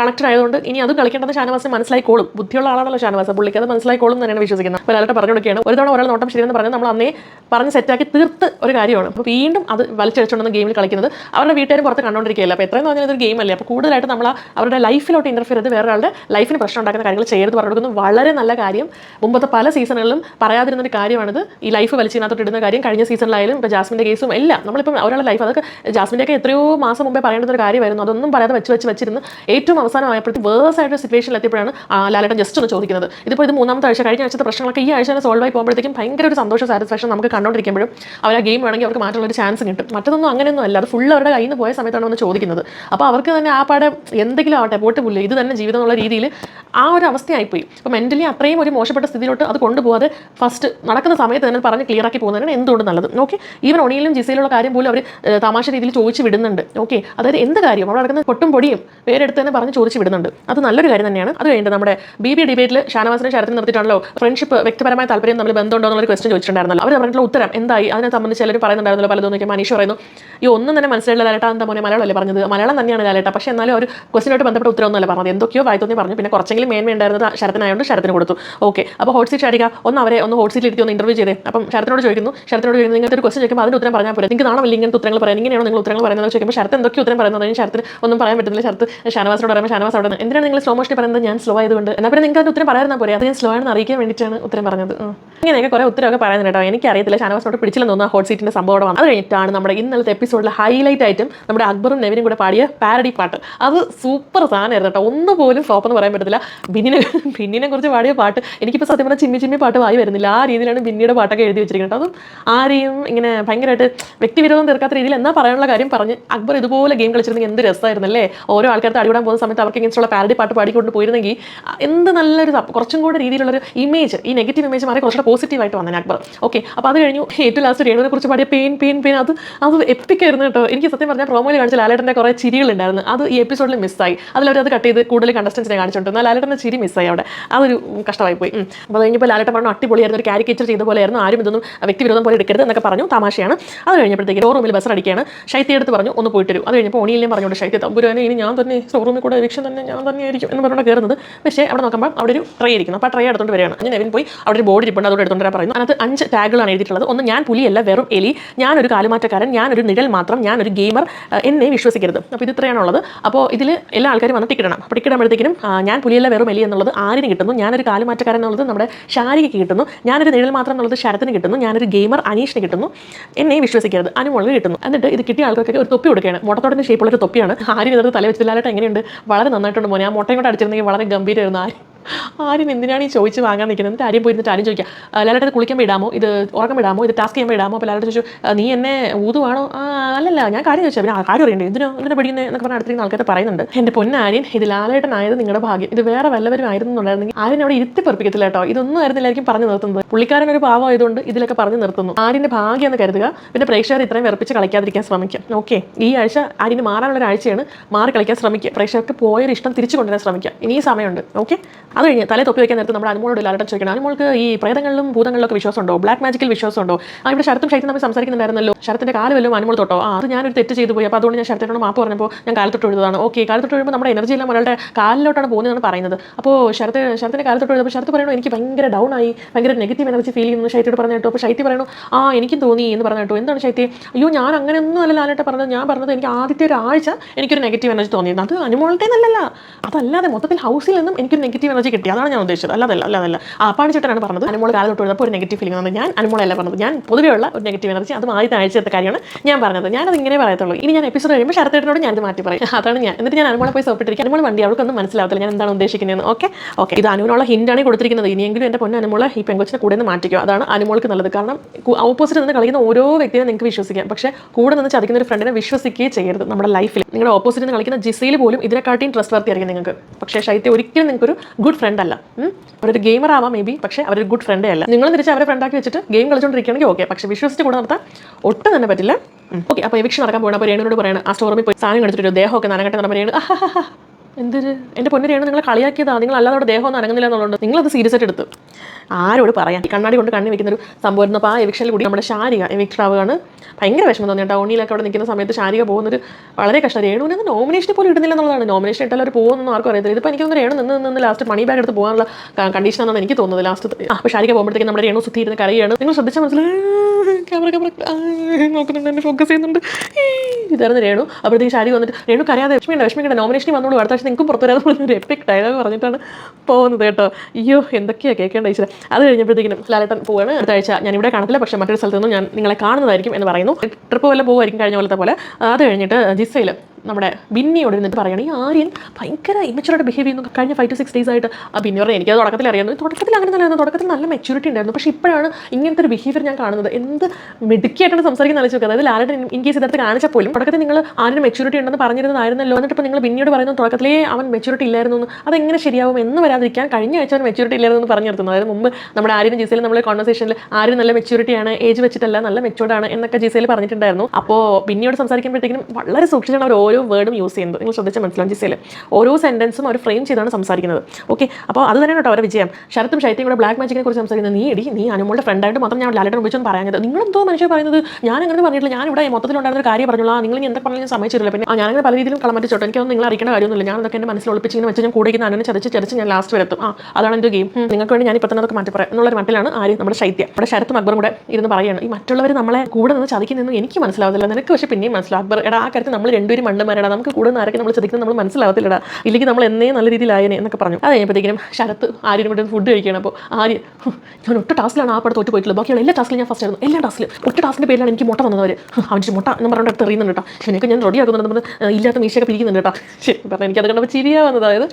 കണക്റ്റഡ് ആയതുകൊണ്ട് ഇനി അത് കളിക്കേണ്ടത് ഷാനവാസിന് മനസ്സിലായിക്കോളും. ബുദ്ധിയുള്ള ആളാണല്ലോ ഷാനവാസ്. പുള്ളിക്ക് അത് മനസ്സിലായിക്കോളും തന്നെയാണ് വിശ്വസിക്കുന്നത്. അപ്പോൾ എല്ലാവരും പറഞ്ഞു കൊടുക്കുകയാണ് ഒരു തവണ ഒരാൾ നോട്ടം ശരിയെന്ന് പറഞ്ഞാൽ നമ്മൾ അന്നേ പറഞ്ഞ് സെറ്റാക്കി തീർത്ത് ഒരു കാര്യമാണ്. അപ്പോൾ വീണ്ടും അത് വലിച്ചടിച്ചുകൊണ്ടെന്ന് ഗെയിമിൽ കളിക്കുന്നത് അവരുടെ വീട്ടുകാരും പുറത്ത് കണ്ടുകൊണ്ടിരിക്കുകയല്ല അപ്പോൾ എത്രയും പറഞ്ഞാൽ ഇതൊരു ഗെയിം അല്ലേ. അപ്പോൾ കൂടുതലായിട്ട് നമ്മൾ അവരുടെ ലൈഫിലോട്ട് ഇന്റർഫിയർ ചെയ്ത് വേറെ ആളുടെ ലൈഫിന് പ്രശ്നം ഉണ്ടാക്കുന്ന കാര്യങ്ങൾ ചെയ്യരുത് പറഞ്ഞു വളരെ നല്ല കാര്യം. മുമ്പത്തെ പല സീസണുകളിലും പറയാതിരുന്ന ഒരു കാര്യമാണിത്. ഈ ലൈഫ് വലിച്ചിനകത്തോട്ട് ഇടുന്ന കാര്യം കഴിഞ്ഞ സീസണിലായാലും ഇപ്പോൾ ജാസ്മിന്റെ കേസും എല്ലാം നമ്മളിപ്പം ഒരാളുടെ ലൈഫ് അതൊക്കെ ജാസ്മിന്റെയൊക്കെ എത്രയോ മാസം മുമ്പേ പറയേണ്ടുന്ന ഒരു കാര്യമായിരുന്നു. അതൊന്നും പറയാതെ വെച്ച് വെച്ച് വെച്ചിരുന്ന്. ഏറ്റവും അവസാനമായപ്പോഴത്തെ വേഴ്സ് ആയിട്ട് സിറ്റുവേഷനിൽ എത്തിയപ്പോഴാണ് ലാലേട്ടൻ ജസ്റ്റ് ഒന്ന് ചോദിക്കുന്നത്. ഇതിപ്പോൾ ഇത് മൂന്നാമത്തെ ആഴ്ച കഴിഞ്ഞ ആഴ്ചത്തെ പ്രശ്നങ്ങളൊക്കെ ഈ ആഴ്ച സോൾവ് ആയി പോകുമ്പോഴത്തേക്കും ഭയങ്കര ഒരു സന്തോഷ സാറ്റിസ്ഫാക്ഷൻ നമുക്ക് കണ്ടുകൊണ്ടിരിക്കുമ്പോഴും അവർ ആ ഗെയിം വേണമെങ്കിൽ അവർക്ക് മാറ്റുള്ള ഒരു ചാൻസ് കിട്ടും. മറ്റൊന്നും അങ്ങനെയൊന്നും അല്ല. അത് ഫുൾ അവരുടെ കയ്യിൽ നിന്ന് പോയ സമയത്താണ് ഒന്ന് ചോദിക്കുന്നത്. അപ്പോൾ അവർക്ക് തന്നെ ആ പാടെ എന്തെങ്കിലും ആവട്ടെ പോട്ട് പുല്ല് ഇത് തന്നെ ജീവിതം എന്നുള്ള രീതിയിൽ ആ ഒരു അവസ്ഥയായിപ്പോയി. അപ്പോൾ മെന്റലി അത്രയും ഒരു മോശപ്പെട്ട സ്ഥിതിയിലോട്ട് അത് കൊണ്ടുപോകാതെ ഫസ്റ്റ് നടക്കുന്ന സമയത്ത് തന്നെ പറഞ്ഞ് ക്ലിയർ ആക്കി പോകുന്നതാണ് എന്തുകൊണ്ട് നല്ലത്. ഓക്കെ ഈവൻ ഒണിയിലും ജിസയിലുള്ള കാര്യം പോലും അവർ തമാശ രീതിയിൽ ചോദിച്ച് വിടുന്നുണ്ട്. ഓക്കെ അതായത് എന്ത് കാര്യം അവിടെ നടക്കുന്ന പൊട്ടും പൊടിയും പേരെടുത്ത് തന്നെ പറഞ്ഞ് ചോദിച്ച് വിടുന്നുണ്ട്. അത് നല്ലൊരു കാര്യം തന്നെയാണ്. അത് കഴിഞ്ഞിട്ട് നമ്മുടെ ബി ബി ഡിബേറ്റിൽ ഷാനവാസിനെ ശരത്തിൽ നിർത്തിയിട്ടാണല്ലോ ഫ്രണ്ട്ഷിപ്പ് വ്യക്തിപരമായ താല്പര്യം തമ്മിൽ ബന്ധമുണ്ടോ എന്നുള്ള ക്വസ്റ്റൻ ചോദിച്ചിട്ടുണ്ടായിരുന്നല്ലോ. അവർ പറഞ്ഞിട്ടുള്ള ഉത്തരം എന്തായി? അതിനെ സംബന്ധിച്ച് എല്ലാവരും പറയുന്നുണ്ടായിരുന്നല്ലോ പലതും നോക്കിയാൽ മനീഷ് പറയുന്നു. ഈ ഒന്നും തന്നെ മനസ്സിലായില്ല ലാലേട്ടാ എന്താ മോനെ മലയാളമല്ലേ പറഞ്ഞത്? മലയാളം തന്നെയാണ് ലാലേട്ടാ. പക്ഷേ എന്നാലും ഒരു ക്വസ്റ്റിനോട്ട് ബന്ധപ്പെട്ട ഉത്തരവൊന്നുമല്ല പറഞ്ഞത്. എന്തൊക്കെയോ വായി തോന്നി പറഞ്ഞു. പിന്നെ കുറച്ചെങ്കിലും കൂടുതൽ മേന്മ ഉണ്ടായിരുന്നത് ശരത്തിനായതുകൊണ്ട് ശരത്തിന് കൊടുത്തു. ഓക്കെ അപ്പോൾ ഹോട്ട് സീറ്റ് അടിക്കുക ഒന്ന് അവരെ ഒന്ന് ഹോട്ട് സീറ്റിൽ ഇരുത്തി ഒന്ന് ഇന്റർവ്യൂ ചെയ്തേ. അപ്പം ശരത്തിനോട് ചോദിക്കുന്നു. ശരത്തിനോട് ചോദിക്കുന്നു നിങ്ങൾക്ക് ഒരു ക്വസ്റ്റൻ ചോദിക്കുമ്പോൾ അതിന് ഉത്തരം പറഞ്ഞാൽ പോലെ നിങ്ങൾക്ക് നാണമില്ല ഇങ്ങനെ ഉത്തരങ്ങൾ പറയാൻ? ഇങ്ങനെയാണ് നിങ്ങൾ ഉത്തരങ്ങൾ പറയുന്നത് ചോദിക്കുമ്പോൾ ശരത്ത് എന്തൊക്കെ ഉത്തരം പറയുന്നത്? അതിന് ശരത്തിന് ഒന്നും പറയാൻ പറ്റുന്നില്ല ശരത്ത് ഷാനവാസോട് പറയുമ്പോൾ ഷാനവാസ് അവിടെ എന്തിനാണ് നിങ്ങൾ സ്ലോ മോഷൻ പറയുന്നത്? ഞാൻ സ്ലോ ആയതുകൊണ്ട്. എന്നാൽ പിന്നെ നിങ്ങൾക്ക് അതിന് ഉത്തരം പറയാൻ പോരെ. അത് ഞാൻ സ്ലോ ആണെന്ന് അറിയിക്കാൻ വേണ്ടിയിട്ടാണ് ഉത്തരം പറഞ്ഞത്. ഇങ്ങനെയൊക്കെ കുറേ ഉത്തരമൊക്കെ പറയുന്നത് കേട്ടോ. എനിക്കറിയത്തില്ല. ഷാനവാസിനോട് പിടിച്ചില്ലെന്ന് തോന്നുന്നു ഹോട്ട് സീറ്റിന്റെ സംഭവം അവിടെ അത് കഴിഞ്ഞിട്ടാണ് നമ്മുടെ ഇന്നലത്തെ എപ്പിസോഡിലെ ഹൈലൈറ്റ് ആയിട്ടും നമ്മുടെ അക്ബറും നെവിനും കൂടെ പാടിയ പാരഡി പാട്ട്. അത് സൂപ്പർ സാധനമായിരുന്നു കേട്ടോ. ഒന്നുപോലും ഫ്ലോപ്പ് എന്ന് പറയാൻ പറ്റത്തില്ല. ബിന്നിനെ ബിന്നിനെ കുറിച്ച് പാടിയ പാട്ട് എനിക്കിപ്പോൾ സത്യം പറഞ്ഞാൽ ചിമ്മി ചിമ്മി പാട്ട് വായി വരുന്നില്ല. ആ രീതിയിലാണ് ബിന്നിയുടെ പാട്ടൊക്കെ എഴുതി വെച്ചിരിക്കുന്നത്. അതും ആരെയും ഇങ്ങനെ ഭയങ്കരമായിട്ട് വ്യക്തിവിരോധം തീർക്കാത്ത രീതിയിൽ എന്നാ പറയാനുള്ള കാര്യം പറഞ്ഞ് അക്ബർ ഇതുപോലെ ഗെയിം കളിച്ചിരുന്നെങ്കിൽ എന്ത് രസമായിരുന്നല്ലേ? ഓരോ ആൾക്കാർക്ക് അടിവിടാൻ പോകുന്ന സമയത്ത് അവർക്ക് ഇങ്ങനെയുള്ള പാരഡി പാട്ട് പാടിക്കൊണ്ട് പോയിരുന്നെങ്കിൽ എന്ത് നല്ലൊരു കുറച്ചും കൂടെ രീതിയിലുള്ളൊരു ഇമേജ് ഈ നെഗറ്റീവ് ഇമേജ് മാറി കുറച്ചുകൂടെ പോസിറ്റീവായിട്ട് വന്നേ അക്ബർ. ഓക്കെ അപ്പോൾ അത് കഴിഞ്ഞു. ഏറ്റവും ലാസ്റ്റ് രേണുവിനെ കുറിച്ച് പാടിയ പെയിൻ പെയിൻ പെയിൻ അത് അത് എപ്പിക്കായിരുന്നു കേട്ടോ. എനിക്ക് സത്യം പറഞ്ഞാൽ പ്രോമോയിൽ കാണിച്ച ലാലേട്ടന്റെ കുറേ ചിരികളുണ്ടായിരുന്നു. അത് ഈ എപ്പിസോഡിൽ മിസ്സായി അതിലവർ അത് കട്ട് ചെയ്ത് കൂടുതൽ കണ്ടസ്റ്റൻസിനെ കാണിച്ചിട്ടുണ്ട്. എന്നാൽ ലാലേട്ടന്റെ ചിരി മിസ്സായി അവിടെ. അതൊരു കഷ്ടമായി പോയി അപ്പോൾ അത് കഴിഞ്ഞപ്പോൾ ലാലേട്ടൻ പറഞ്ഞു അടിപൊളിയായിരുന്നു ഒരു കാരിക്കേച്ചർ ചെയ്ത പോലെയായിരുന്നു. ആരും ഇതൊന്നും വ്യക്തിവിരോധം പോലെ എടുക്കരുത് എന്നൊക്കെ പറഞ്ഞു. തമാശയാണ്. അത് കഴിഞ്ഞപ്പോഴത്തേക്ക് ഷോറൂമിൽ ബസ് അടിക്കുകയാണ്. ശൈത്യ എടുത്ത് പറഞ്ഞു ഒന്ന് പോയിട്ട് വരും. അത് കഴിഞ്ഞപ്പോൾ ഓണിയിലും പറഞ്ഞുകൊണ്ട് ശൈത്യ തമ്പുരാനെ ഇനി ഞാൻ തന്നെ ഷോറൂമിൽ കൂടെ എവിക്ഷൻ തന്നെ ഞാൻ തന്നെ ആയിരിക്കും എന്ന് പറഞ്ഞുകൊണ്ട് കയറുന്നത് പക്ഷേ അവിടെ നോക്കുമ്പോൾ അവിടെ ഒരു ട്രേ ഇരിക്കുന്നു. അപ്പോൾ ട്രേ എടുത്തുകൊണ്ട് വരികയാണ്. ഞാൻ നെവിൻ പോയി അവിടെ ഒരു ബോർഡ് ഇരിപ്പുണ്ട് അതോടെ എടുത്തുകൊണ്ട് പറയുന്നു. അതിനകത്ത് അഞ്ച് ടാഗുകളാണ് എഴുതിയിട്ടുള്ളത്. ഒന്ന് ഞാൻ പുലിയല്ല വെറും എലി. ഞാനൊരു കാലുമാറ്റക്കാരൻ ഞാനൊരു നിഴൽ മാത്രം ഞാനൊരു ഗെയിമർ എന്നെ വിശ്വസിക്കരുത്. അപ്പോൾ ഇത് ഇത്രയാണുള്ളത്. അപ്പോൾ ഇതിൽ എല്ലാ ആൾക്കാരും വന്ന് ടിക്കറ്റ് ഇടണം. അപ്പോൾ ടിക്കറ്റ് ഇടുമ്പോഴത്തേക്കും ഞാൻ പുലിയല്ല വെറും എലി എന്നുള്ളത് ആരിന് കിട്ടുന്നു? ഞാനൊരു കാലുമാറ്റക്കാരൻ എന്നുള്ളത് നമ്മുടെ ശാരികയ്ക്ക് കിട്ടുന്നു. ഞാനൊരു നിഴൽ മാത്രം എന്നുള്ളത് ശരത്തിന് കിട്ടുന്നു. ഞാനൊരു ഗെയിമർ അനീഷിന് കിട്ടുന്നു. എന്നെ വിശ്വസിക്കരുത്. അനുമുളക് കിട്ടുന്നു. എന്നിട്ട് ഇത് കിട്ടിയ ആൾക്കൊക്കെ ഒരു തൊപ്പി കൊടുക്കുകയാണ്. മുട്ടത്തോടിന് ഷേപ്പുള്ള ഒരു തൊപ്പിയാണ്. ആരും ഇതൊരു തല വെച്ചില്ലാലായിട്ട് എങ്ങനെയുണ്ട്? വളരെ നന്നായിട്ടുണ്ട് മോനെ. ആ മുട്ടയും കൂടെ അടിച്ചിരുന്നെങ്കിൽ വളരെ ഗംഭീരമായിരുന്നു ആരും. ആരും എന്തിനാണ് ഈ ചോദിച്ച് വാങ്ങാൻ നിൽക്കുന്നത്? എന്നിട്ട് ആരും പോയിരുന്നിട്ട് ആരും ചോദിക്കാം ലാലേട്ടത് കുളിക്കാൻ ഇടാമോ ഇത് ഉറക്കം ഇടാമോ ഇത് ടാസ്ക് ചെയ്യാൻ ഇടാമോ അപ്പോൾ ലാലാട്ട് ചോദിച്ചു നീ എന്നെ ഊതുവാണോ? അല്ലല്ല ഞാൻ കാര്യം ചോദിച്ചാൽ പിന്നെ കാര്യം അറിയണ്ടേ എന്തിനോ എന്തിനാ പഠിക്കുന്നത് എന്നൊക്കെ പറഞ്ഞാൽ അടുത്തേക്ക് ആൾക്കാർ പറയുന്നുണ്ട്. എന്റെ പൊന്നാര്യൻ ഇത് ലാലേട്ടനായത് നിങ്ങളുടെ ഭാഗ്യം. ഇത് വേറെ വല്ലവരും ആയിരുന്നു എന്നുണ്ടായിരുന്നെങ്കിൽ ആരും അവിടെ ഇരുത്തി പെറുപ്പിക്കത്തില്ല കേട്ടോ. ഇതൊന്നും ആയിരുന്നില്ലായിരിക്കും പറഞ്ഞു നിർത്തുന്നത്. പുള്ളിക്കാരൻ ഒരു പാവമായതുകൊണ്ട് ഇതിലൊക്കെ പറഞ്ഞു നിർത്തുന്നു. ആര്യന്റെ ഭാഗ്യം എന്ന് കരുതുക. പിന്നെ പ്രേക്ഷകർ ഇത്രയും വെറുപ്പിച്ച് കളിക്കാതിരിക്കാൻ ശ്രമിക്കാം. ഓക്കെ. ഈ ആഴ്ച ആര്യന് മാറാനുള്ള ആഴ്ചയാണ് മാറി കളിക്കാൻ ശ്രമിക്കുക. പ്രേക്ഷകർക്ക് പോയൊരു ഇഷ്ടം തിരിച്ചു കൊണ്ടുവരാൻ ശ്രമിക്കുക ഇനിയും സമയമുണ്ട്. ഓക്കെ. അത് കഴിഞ്ഞ് തലേ തൊപ്പി വയ്ക്കാൻ നേരത്തെ നമ്മുടെ അനുമോളോട് ലാലട്ടൻ ചോദിക്കണം. അനുമോൾക്ക് ഈ പ്രേതങ്ങളിലും ഭൂതങ്ങളിലൊക്കെ വിശ്വാസമുണ്ടോ? ബ്ലാക്ക് മാജിക്കിൽ വിശ്വാസമുണ്ടോ? ആ ഇവിടെ ശരത്തും ശൈത്യം നമ്മൾ സംസാരിക്കുന്നുണ്ടായിരുന്നല്ലോ. ശരത്തിന്റെ കാൽ വല്ലതും അനുമോൾ തൊട്ടോ? ആ അത് ഞാനൊരു തെറ്റ് ചെയ്തു പോയി. അപ്പോൾ അതുകൊണ്ട് ഞാൻ ശരത്തിനോട് മാപ്പ് പറഞ്ഞപ്പോൾ ഞാൻ കാലത്തൊട്ട് എഴുതുന്നതാണ് ഓക്കെ കാലത്തൊട്ട് എഴുതുമ്പോൾ നമ്മുടെ എനർജി എല്ലാം ഒരാളുടെ കാലിലോട്ടാണ് പോകുന്നതെന്ന് പറയുന്നത്. അപ്പോൾ ശരത്ത് ശരത്തിന്റെ കാലത്തൊട്ട് എഴുതുമ്പോൾ ശരത്ത് പറയണോ എനിക്ക് ഭയങ്കര ഡൗൺ ആയി. ഭയങ്കര നെഗറ്റീവ് എനർജി ഫീൽ ചെയ്യുന്നു. ശൈത്യോട് പറഞ്ഞു കേട്ടോ. അപ്പോൾ ശൈത്യ പറയണോ ആ എനിക്കും തോന്നി എന്ന് പറഞ്ഞു കേട്ടോ. എന്താണ് ശൈത്യ? അയ്യോ ഞാൻ അങ്ങനെയൊന്നും അല്ല ലാലേട്ട പറഞ്ഞത്. ഞാൻ പറഞ്ഞത് എനിക്ക് ആദ്യത്തെ ഒരാഴ്ച എനിക്കൊരു നെഗറ്റീവ് എനർജി തോന്നിയിരുന്നു. അത് അനുമോളത്തെ നല്ലല്ല അതല്ലാതെ മൊത്തത്തിൽ ഹൗസിൽ നിന്നും എനിക്കൊരു നെഗറ്റീവ് എനർജി കിട്ടി. അതാണ് ഞാൻ ഉദ്ദേശിച്ചത്. അല്ലാതല്ല അല്ലാതല്ല. ആ പാണിച്ചേട്ടനാണ് പറഞ്ഞത്. അനുമോൾ കാലം തൊട്ട് വരുന്നപ്പോൾ ഒരു നെഗറ്റീവ് ഫീലിംഗ് വന്നത് ഞാൻ അനുമോളല്ല പറഞ്ഞത്. ഞാൻ പൊതുവെയുള്ള ഒരു നെഗറ്റീവ് എനർജി അത് ആദ്യത്തെ ആഴ്ചത്തെ കാര്യമാണ് ഞാൻ പറഞ്ഞത്. ഞാനത് ഇങ്ങനെ പറയത്തുള്ളൂ. ഇനി ഞാൻ എപ്പിസോഡ് കഴിയുമ്പോൾ ശരത്തേട്ടനോട് ഞാനത് മാറ്റി പറയും. അതാണ് ഞാൻ. എന്നിട്ട് ഞാൻ അനുമോളെ പോയി സോപ്പിട്ടിരിക്കും. അനുമോൾ വണ്ടി അവൾക്കൊന്നും മനസ്സിലാവത്തില്ല. ഞാൻ എന്താണ് ഉദ്ദേശിക്കുന്നത് ഓക്കെ ഓക്കെ ഇത് അനുവിനുള്ള ആണ് കൊടുത്തിരിക്കുന്നത്. ഇനിയെങ്കിലും എന്റെ പൊന്നു അനുമോളെ ഈ പെങ്കൊച്ചിനെ കൂടെ നിന്ന് മാറ്റിക്കോ. അതാണ് അനുമോൾക്ക് നല്ലത്. കാരണം ഓപ്പോസിറ്റ് നിന്ന് കളിക്കുന്ന ഓരോ വ്യക്തിയെ നിങ്ങൾക്ക് വിശ്വസിക്കാം. പക്ഷേ കൂടെ നിന്ന് ചതിക്കുന്ന ഒരു ഫ്രണ്ടിനെ വിശ്വസിക്കുകയും ചെയ്യരുത് നമ്മുടെ ലൈഫിൽ നിങ്ങളുടെ ഓപ്പോസിറ്റ് നിന്ന് കളിക്കുന്ന ജിസയിൽ പോലും ഇതിനെക്കാട്ടിയും ട്രസ്റ്റ് വർത്തി ആയിരിക്കും നിങ്ങൾക്ക്. പക്ഷേ ശൈത്യം ഒരിക്കലും നിങ്ങൾക്കൊരു ഗുഡ് ഫ്രണ്ട് അല്ല? അവരൊരു ഗെയിമർ ആവാം മേ ബി പക്ഷേ അവരൊരു ഗുഡ് ഫ്രണ്ടേ അല്ല. നിങ്ങൾ തിരിച്ച് അവരെ ഫ്രണ്ടാക്കി വെച്ചിട്ട് ഗെയിം കളിച്ചുകൊണ്ടിരിക്കുകയാണെങ്കിൽ ഓക്കെ പക്ഷേ വിശ്വസിച്ച് കൂടെ നടത്താൻ ഒട്ടും തന്നെ പറ്റില്ല. ഓക്കെ അപ്പോൾ എവിക്ഷൻ നടക്കാൻ പോകണം അപ്പോൾ രേണുവിനോട് പറയണം ആ സ്റ്റോറിൽ പോയി സാധനം എടുത്തിട്ട് ദേഹമൊക്കെ നനകട്ടെ എന്ന് പറയുന്നത് എന്തൊരു? എന്റെ പൊന്നരെയാണ് നിങ്ങളെ കളിയാക്കിയതാ. നിങ്ങൾ അല്ലാതെ അവിടെ ദേഹം ഒന്നും അനങ്ങുന്നില്ല എന്നുള്ളത് നിങ്ങളത് സീരിയസ് ആയിട്ട് എടുത്തു. ആരോട് പറയാം കണ്ണാടി കൊണ്ട് കണ്ണി വെക്കുന്ന ഒരു സംഭവം ഇരുന്നു അപ്പോൾ ആ എവിക്ഷനിൽ കൂടി നമ്മുടെ ശാരിക എവിക്ഷൻ ഭയങ്കര വിഷമം തോന്നി കേട്ടോ. ഓണിയിലൊക്കെ അവിടെ നിൽക്കുന്ന സമയത്ത് ശാരിക പോകുന്നൊരു വളരെ കഷ്ടം രേണുവിന് നോമിനേഷൻ പോലും ഇടുന്നില്ല എന്നുള്ളതാണ്. നോമിനേഷൻ ഇട്ടാൽ അവർ പോകുന്നൊന്നും ആർക്കും അറിയത്തില്ല. ഇതിപ്പോൾ എനിക്ക് തോന്നുന്നു രേണു നിന്ന് നിന്ന് ലാസ്റ്റ് മണി ബാഗ് എടുത്ത് പോകാനുള്ള കണ്ടീഷനാണെന്ന് എനിക്ക് തോന്നുന്നത്. ലാസ്റ്റ് അപ്പോൾ ശാരിക പോകുമ്പോഴത്തേക്ക് നമ്മുടെ രേണു സുത്തി ഇരുന്ന് കരയാണ് നിങ്ങൾ ശ്രദ്ധിച്ചാൽ മനസ്സിലായി ക്യാമറ ക്യാമറ നോക്കുന്നുണ്ട് എന്നെ ഫോക്കസ് ചെയ്യുന്നുണ്ട്. ഇതായിരുന്നു രേണു. അപ്പോഴത്തേക്ക് ശാരി വന്നിട്ട് രേണു കരയാതെ വിഷമിക്കേണ്ട വിഷമിക്കേണ്ട. നോമിനേഷൻ വന്നോളൂ. അടുത്ത നിങ്ങൾക്കും പുറത്തു വരാതെ ഒരു എപ്പിക് ഡയലോഗ് പറഞ്ഞിട്ടാണ് പോകുന്നത് കേട്ടോ. അയ്യോ എന്തൊക്കെയാണ് കേൾക്കേണ്ട ഈശ്വര. അത് കഴിഞ്ഞപ്പോഴത്തേക്കും ലാലേട്ടൻ പോവാണ്. അടുത്ത ആഴ്ച ഞാൻ ഇവിടെ കാണത്തില്ല പക്ഷേ മറ്റൊരു സ്ഥലത്ത് നിന്നും ഞാൻ നിങ്ങളെ കാണുന്നതായിരിക്കും എന്ന് പറയുന്നു. ട്രിപ്പ് വല്ല പോകുമായിരിക്കും കഴിഞ്ഞ പോലത്തെ പോലെ. അത് കഴിഞ്ഞിട്ട് ജിസയിൽ നമ്മുടെ ബിന്നിയോട് ഇരുന്നിട്ട് പറയണം ഈ ആര്യൻ ഭയങ്കര ഇമച്ചുറായിട്ട് ബിഹേവ് ചെയ്യുന്നു. കഴിഞ്ഞ ഫൈവ് ടു സിക്സ് ഡേയ്സ് ആയിട്ട്. ആ ബിന്നി പറഞ്ഞാൽ എനിക്കത് തുടക്കത്തിൽ അറിയാം തുടക്കത്തിൽ അങ്ങനെ തന്നെയായിരുന്നു. തുടക്കത്തിൽ നല്ല മെച്യൂരിറ്റി ഉണ്ടായിരുന്നു. പക്ഷേ ഇപ്പോഴാണ് ഇങ്ങനത്തെ ഒരു ബിഹേവിയർ ഞാൻ കാണുന്നത്. എന്ത് മിടുക്കിയായിട്ടാണ് സംസാരിക്കുന്ന ആലോചിച്ച് നോക്കുക അതായത് ലാലട്ട് ഇൻ കേസ് ഇടത്ത് കാണിച്ചാൽ പോലും തുടക്കത്തിൽ നിങ്ങൾ ആരും മെച്യൂരിറ്റി ഉണ്ടെന്ന് പറഞ്ഞിരുന്നതായിരുന്നല്ലോ. എന്നിട്ട് ഇപ്പോൾ നിങ്ങൾ ബിന്നിയോട് പറയുന്നത് തുടക്കത്തിലേ അവൻ മെച്യൂരിറ്റി ഇല്ലായിരുന്നു എന്ന്. അതെങ്ങനെ ശരിയാവും എന്ന് വരാതിരിക്കാൻ കഴിഞ്ഞ ആഴ്ച അവൻ മെച്യൂരിറ്റി ഇല്ലായിരുന്നു എന്ന് പറഞ്ഞു അതായത് മുമ്പ് നമ്മുടെ ആര്യനും ജിസയിൽ നമ്മൾ കോൺവെർസേഷനിൽ ആരും നല്ല മെച്യൂരിറ്റിയാണ് ഏജ് വെച്ചിട്ടല്ല നല്ല മെച്യൂർഡ് ആണ് എന്നൊക്കെ ജിസയിൽ പറഞ്ഞിട്ടുണ്ടായിരുന്നു. അപ്പോൾ ബിന്നിയോട് സംസാരിക്കുമ്പോഴത്തേക്കും വളരെ സൂക്ഷിച്ചാണ് അവർ ഓരോ ഓരോ വേർഡും യൂസ് ചെയ്യുന്നത്. നിങ്ങൾ ശ്രദ്ധിച്ച മനസ്സിലാവും. ജിസയിൽ ഓരോ സെന്റൻസും അവർ ഫ്രെയിം ചെയ്താണ് സംസാരിക്കുന്നത്. ഓക്കെ അപ്പോൾ അത് തന്നെയാണ് കേട്ടോ അവരുടെ വിജയം. ശരത്തും ശൈത്യം കൂടെ ബ്ലാക്ക് മാജിക്കിനെ കുറിച്ച് സംസാരിക്കുന്നത്. നീ ഇടി നീ അനുമോളുടെ ഫ്രണ്ടായിട്ട് മാത്രം ഞാൻ ലാലേട്ടൻ ഉപയോഗിച്ചൊന്നും പറയാഞ്ഞത്. നിങ്ങളെന്തോ മനുഷ്യർ പറയുന്നത്? ഞാൻ അങ്ങനെ പറഞ്ഞിട്ടില്ല. ഞാൻ ഇവിടെ മൊത്തത്തിലുണ്ടായിരുന്ന ഒരു കാര്യം പറഞ്ഞുള്ളൂ ആ, നിങ്ങൾ ഇനി എന്തൊക്കെ പറഞ്ഞാൽ സമ്മതിച്ചില്ല പിന്നെ ഞാനങ്ങനെ പല രീതിയിലും കളമറ്റിച്ചോട്ടെ എനിക്കൊന്നും നിങ്ങൾ അറിയിക്കേണ്ട കാര്യമൊന്നുമില്ല. ഞാൻ അതൊക്കെ എന്റെ മനസ്സിൽ ഒളിപ്പിച്ച് ഇങ്ങനെ വെച്ച് ഞാൻ കൂടെ ഇരിക്കുന്ന അനുവിനെ ചതച്ച് ചതച്ച് ഞാൻ ലാസ്റ്റ് വരെത്തും ആ അതാണ് എന്റെ ഗെയിം നിങ്ങൾക്ക് വേണ്ടി ഞാൻ ഇപ്പോൾ തന്നെ അതൊക്കെ മാറ്റി പറയാം. എന്നുള്ളൊരു മട്ടിലാണ് ആര് നമ്മുടെ ശൈത്യ. നമ്മുടെ ശരത്തും അക്ബറും കൂടെ ഇരുന്ന് പറയുകയാണ്. ഈ മറ്റുള്ളവർ നമ്മളെ കൂടെ നിന്ന് ചതിക്കുന്നതെന്ന് എനിക്ക് മനസ്സിലാവുന്നില്ല നിനക്ക് പക്ഷേ പിന്നെയും മനസ്സിലാവും. അക്ബർ എടാ ആ കാര്യത്തിൽ നമ്മൾ രണ്ടുപേരും മണ്ടന്മാരടാ നമുക്ക് കൂടുതൽ ആരൊക്കെ നമ്മൾ ചതിക്കുന്നത് നമ്മൾ മനസ്സിലാവത്തില്ലടാ. ഇല്ലെങ്കിൽ നമ്മൾ എന്നേ നല്ല രീതിയിലായനെ എന്നൊക്കെ പറഞ്ഞു. അത് കഴിഞ്ഞപ്പോഴത്തേക്കും ശരത്ത് ആര്യനും കൂടെ ഫുഡ് കഴിക്കുകയാണ്. അപ്പോൾ ആര്യ "ഹും, ഞാൻ ഒറ്റ ടാസ്കിലാണ് ആ പടത്ത് തോറ്റ് പോയിട്ടുള്ളത്. ബാക്കിയുള്ള എല്ലാ ടാസ്കിലും ഞാൻ ഫസ്റ്റ് ആയിരുന്നു. എല്ലാ ടാസ്കിലും ഒറ്റ ടാസ്കിന്റെ പേരിലാണ് എനിക്ക് മുട്ട വന്നത് അവർ അവന്റെ മുട്ട എന്ന് പറഞ്ഞിട്ട് അടുത്ത് എറിയുന്നുണ്ട് കേട്ടോ ഇവനൊക്കെ ഞാൻ റെഡി ആക്കുന്നുണ്ട്. നമ്മൾ ഇല്ലാത്ത മീശയൊക്കെ പിരിക്കുന്നുണ്ട് കേട്ടോ. ശരി പറഞ്ഞു എനിക്കത് കണ്ടപ്പോൾ ചിരിയാവുന്നത് അതായത്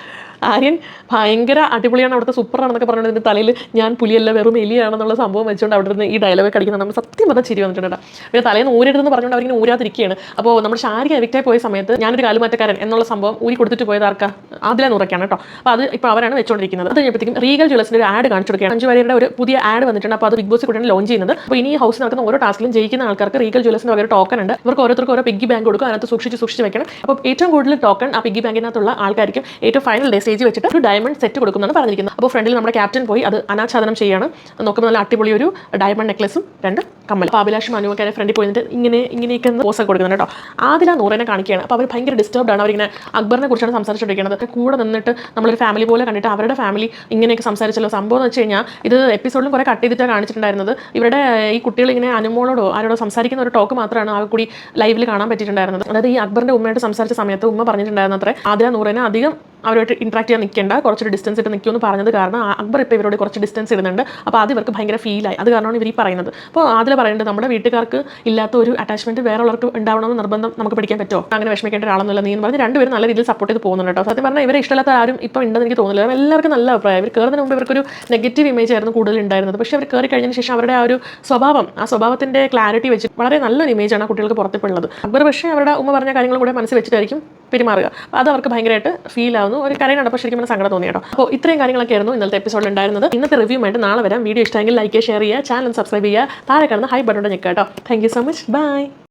ആര്യൻ ഭയങ്കര അടിപൊളിയാണ് അവിടുത്തെ സൂപ്പറാണെന്നൊക്കെ പറഞ്ഞിട്ട് എന്റെ തലയിൽ ഞാൻ പുലിയല്ല വെറും എലിയാണെന്നുള്ള സംഭവം വെച്ചുകൊണ്ട് അവിടെ നിന്ന് ഈ ഡയലോഗ് കടിക്കുന്ന നമ്മൾ സത്യം പറഞ്ഞാൽ ചിരി വന്നിട്ടുണ്ട് പിന്നെ തലേന്ന് ഊരെടുത്തെന്ന് പറഞ്ഞുകൊണ്ട് അവരിങ്ങനെ ഊരാതിരിക്കുകയാണ്. അപ്പോൾ നമ്മുടെ ശാരിക എവിക്റ്റായി പോയ സമയത്ത് ഞാനൊരു കാലുമാറ്റക്കാരൻ എന്നുള്ള സംഭവം ഊരി കൊടുത്തിട്ട് പോയത് ആർക്കാ? അതിലെ നൂറൊക്കെയാണ് കേട്ടോ. അപ്പോൾ അത് ഇപ്പോൾ അവരാണ് വെച്ചുകൊണ്ടിരിക്കുന്നത് അത് കഴിഞ്ഞപ്പോഴത്തേക്കും റീഗൽ ജ്വല്ലേഴ്സിന്റെ ഒരു ആഡ് കാണിച്ചു കൊടുക്കുകയാണ്. അഞ്ച് വരെയുടെ ഒരു പുതിയ ആഡ് വന്നിട്ടുണ്ട്. അപ്പോൾ അത് ബിഗ് ബോസ് കൂടെയാണ് ലോഞ്ച് ചെയ്യുന്നത്. അപ്പോൾ ഇനി ഈ ഹൗസിൽ നടക്കുന്ന ഓരോ ടാസ്കിലും ജയിക്കുന്ന ആൾക്കാർക്ക് റീഗൽ ജ്വല്ലസിന്റെ ഒരു ടോക്കൺ ഉണ്ട്. ഇവർക്ക് ഓരോരുത്തർക്ക് ഓരോ പിഗ്ഗി ബാങ്ക് കൊടുക്കും. അതിനകത്ത് സൂക്ഷിച്ച് സൂക്ഷിച്ച് വെക്കണം. അപ്പോൾ ഏറ്റവും കൂടുതൽ ടോക്കൺ ആ പിഗ്ഗി ബാങ്കിനകത്തുള്ള ആൾക്കാർക്കും ഏറ്റവും ഫൈനൽ ഡേ സ്റ്റേജ് വെച്ചിട്ട് ഒരു ഡയമണ്ട് സെറ്റ് കൊടുക്കുമെന്നാണ് പറഞ്ഞിരിക്കുന്നത്. അപ്പോൾ ഫ്രണ്ടിൽ നമ്മുടെ ക്യാപ്റ്റൻ പോയി അത് അനാച്ഛാദനം ചെയ്യാണ്. നോക്കുമ്പോൾ നല്ല അടിപൊളി ഒരു ഡയമണ്ട് നെക്ലസും രണ്ട് കമ്മൽ അപ്പോൾ അഭിലാഷ് മനുവൊക്കെ ഫ്രണ്ടിൽ പോയിട്ട് ഇങ്ങനെ ഇങ്ങനെയൊക്കെ പോസൊക്കെ കൊടുക്കുന്നുണ്ട് കേട്ടോ. ആദില നൂറിനെ കാണിക്കുകയാണ്. അപ്പോൾ അവർ ഭയങ്കര ഡിസ്റ്റർബ് ആണ്. അവരിങ്ങനെ അക്ബറിനെ കുറിച്ചാണ് സംസാരിച്ചുകൊണ്ടിരിക്കുന്നത്. കൂടെ നിന്നിട്ട് നമ്മളൊരു ഫാമിലി പോലെ കണ്ടിട്ട് അവരുടെ ഫാമിലി ഇങ്ങനെയൊക്കെ സംസാരിച്ചല്ലോ. സംഭവം എന്ന് വെച്ച് കഴിഞ്ഞാൽ ഇത് എപ്പിസോഡിലും കുറേ കട്ട് ചെയ്തിട്ടാണ് കാണിച്ചിട്ടുണ്ടായിരുന്നത്. ഇവരുടെ ഈ കുട്ടികൾ ഇങ്ങനെ അനുമോളോടോ ആരോടോ സംസാരിക്കുന്ന ഒരു ടോക്ക് മാത്രമാണ് ആ കൂടി ലൈവിൽ കാണാൻ പറ്റിയിട്ടുണ്ടായിരുന്നത്. അതായത് ഈ അക്ബറിന്റെ ഉമ്മയായിട്ട് സംസാരിച്ച സമയത്ത് ഉമ്മ പറഞ്ഞിട്ടുണ്ടായിരുന്നത്ര ആദ്യ നൂറിനെ അധികം അവരുമായിട്ട് ഇൻട്രാക്ട് ചെയ്യാൻ നിൽക്കേണ്ട കുറച്ചൊരു ഡിസ്റ്റൻസ് ഇട്ട് നിൽക്കുമെന്ന് പറഞ്ഞത് കാരണം അക്ബർ ഇപ്പോൾ ഇവരോട് കുറച്ച് ഡിസ്റ്റൻസ് ഇടുന്നുണ്ട്. അപ്പോൾ അത് ഇവർക്ക് ഭയങ്കര ഫീലായി അത് കാരണമാണ് ഇവർ ഈ പറയുന്നത്. അപ്പോൾ അതിൽ പറയുന്നത് നമ്മുടെ വീട്ടുകാർക്ക് ഇല്ലാത്ത ഒരു അറ്റാച്ച്മെന്റ് വേറെ ഉള്ളവർക്ക് ഉണ്ടാവണമെന്ന് നിർബന്ധം നമുക്ക് പിടിക്കാൻ പറ്റുമോ? അങ്ങനെ വിഷമിക്കേണ്ട ഒരാളെന്നില്ല നീ എന്ന് പറഞ്ഞ് രണ്ടുപേരും നല്ല രീതിയിൽ സപ്പോർട്ട് ചെയ്ത് പോകുന്നുണ്ട് കേട്ടോ. സത്യം പറഞ്ഞാൽ ഇവരെ ഇഷ്ടമില്ലാത്ത ആരും ഇപ്പോൾ ഉണ്ടെന്ന് എനിക്ക് തോന്നുന്നില്ല. എല്ലാവർക്കും നല്ല അഭിപ്രായം. ഇവർ കയറുന്നതിന് മുമ്പ് ഇവർക്കൊരു നെഗറ്റീവ് ഇമേജ് ആയിരുന്നു കൂടുതൽ ഉണ്ടായിരുന്നത്. പക്ഷേ അവർ കയറി കഴിഞ്ഞതിന് ശേഷം അവരുടെ ആ ഒരു സ്വഭാവം ആ സ്വഭാവത്തിന്റെ ക്ലാരിറ്റി വെച്ച് വളരെ നല്ലൊരു ഇമേജാണ് കുട്ടികൾക്ക് പുറത്തിപ്പുള്ളത് അക്ബർ പക്ഷേ അവരുടെ ഉമ്മ പറഞ്ഞ കാര്യങ്ങളും കൂടെ മനസ്സിൽ വെച്ചിട്ടായിരിക്കും പെരുമാറുക. അത് അവർക്ക് ഭയങ്കരമായിട്ട് ഫീൽ ആവുന്നു. ഒരു കാര്യം കണ്ടപ്പോൾ ശരിക്കും പറഞ്ഞാൽ സങ്കടം തോന്നി കേട്ടോ. അപ്പോൾ ഇത്രയും കാര്യങ്ങളൊക്കെ ആയിരുന്നു ഇന്നത്തെ എപ്പിസോഡിൽ ഉണ്ടായിരുന്നത്. ഇന്നത്തെ റിവ്യൂ ആയിട്ട് നാളെ വരാം. വീഡിയോ ഇഷ്ടമെങ്കിൽ ലൈക്ക് ഷെയർ ചെയ്യുക ചാനൽ സബ്സ്ക്രൈബ് ചെയ്യുക. താഴെ കാണുന്ന ഹൈ ബട്ടൺ ഞെക്കുക കേട്ടോ. Thank so much bye